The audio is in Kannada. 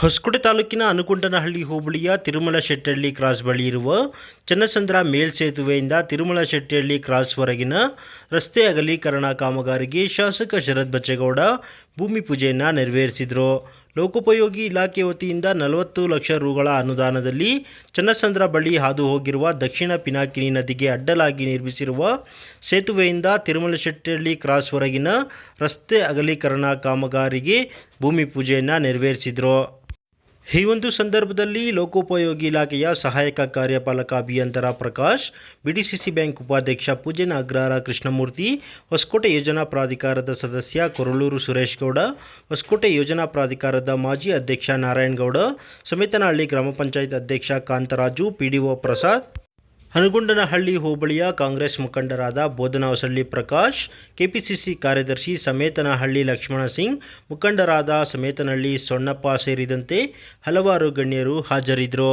ಹೊಸಕೋಟೆ ತಾಲೂಕಿನ ಅನುಕುಂಟನಹಳ್ಳಿ ಹೋಬಳಿಯ ತಿರುಮಲ ಶೆಟ್ಟಹಳ್ಳಿ ಕ್ರಾಸ್ ಬಳಿ ಇರುವ ಚನ್ನಸಂದ್ರ ಮೇಲ್ಸೇತುವೆಯಿಂದ ತಿರುಮಲ ಶೆಟ್ಟಿಹಳ್ಳಿ ಕ್ರಾಸ್ವರೆಗಿನ ರಸ್ತೆ ಅಗಲೀಕರಣ ಕಾಮಗಾರಿಗೆ ಶಾಸಕ ಶರತ್ ಬಚ್ಚೇಗೌಡ ಭೂಮಿ ಪೂಜೆಯನ್ನು ನೆರವೇರಿಸಿದರು. ಲೋಕೋಪಯೋಗಿ ಇಲಾಖೆ ವತಿಯಿಂದ ನಲವತ್ತು ಲಕ್ಷ ರುಗಳ ಅನುದಾನದಲ್ಲಿ ಚನ್ನಸಂದ್ರ ಬಳಿ ಹಾದು ಹೋಗಿರುವ ದಕ್ಷಿಣ ಪಿನಾಕಿನಿ ನದಿಗೆ ಅಡ್ಡಲಾಗಿ ನಿರ್ಮಿಸಿರುವ ಸೇತುವೆಯಿಂದ ತಿರುಮಲ ಶೆಟ್ಟಹಳ್ಳಿ ಕ್ರಾಸ್ವರೆಗಿನ ರಸ್ತೆ ಅಗಲೀಕರಣ ಕಾಮಗಾರಿಗೆ ಭೂಮಿ ಪೂಜೆಯನ್ನು ನೆರವೇರಿಸಿದರು. ಈ ಒಂದು ಸಂದರ್ಭದಲ್ಲಿ ಲೋಕೋಪಯೋಗಿ ಇಲಾಖೆಯ ಸಹಾಯಕ ಕಾರ್ಯಪಾಲಕ ಅಭಿಯಂತರ ಪ್ರಕಾಶ್, ಬಿಡಿಸಿಸಿ ಬ್ಯಾಂಕ್ ಉಪಾಧ್ಯಕ್ಷ ಪೂಜನ ಅಗ್ರಹಾರ ಕೃಷ್ಣಮೂರ್ತಿ, ಹೊಸಕೋಟೆ ಯೋಜನಾ ಪ್ರಾಧಿಕಾರದ ಸದಸ್ಯ ಕೊರಳೂರು ಸುರೇಶ್ ಗೌಡ ಹೊಸಕೋಟೆ ಯೋಜನಾ ಪ್ರಾಧಿಕಾರದ ಮಾಜಿ ಅಧ್ಯಕ್ಷ ನಾರಾಯಣಗೌಡ, ಸಮೇತನಹಳ್ಳಿ ಗ್ರಾಮ ಪಂಚಾಯತ್ ಅಧ್ಯಕ್ಷ ಕಾಂತರಾಜು, ಪಿಡಿಒ ಪ್ರಸಾದ್ ಹನಗುಂಡನಹಳ್ಳಿ ಹೋಬಳಿಯ ಕಾಂಗ್ರೆಸ್ ಮುಖಂಡರಾದ ಬೋಧನಾವಸಳ್ಳಿ ಪ್ರಕಾಶ್, ಕೆಪಿಸಿಸಿ ಕಾರ್ಯದರ್ಶಿ ಸಮೇತನಹಳ್ಳಿ ಲಕ್ಷ್ಮಣ ಸಿಂಗ್, ಮುಖಂಡರಾದ ಸಮೇತನಹಳ್ಳಿ ಸೊಣ್ಣಪ್ಪ ಸೇರಿದಂತೆ ಹಲವಾರು ಗಣ್ಯರು ಹಾಜರಿದ್ದರು.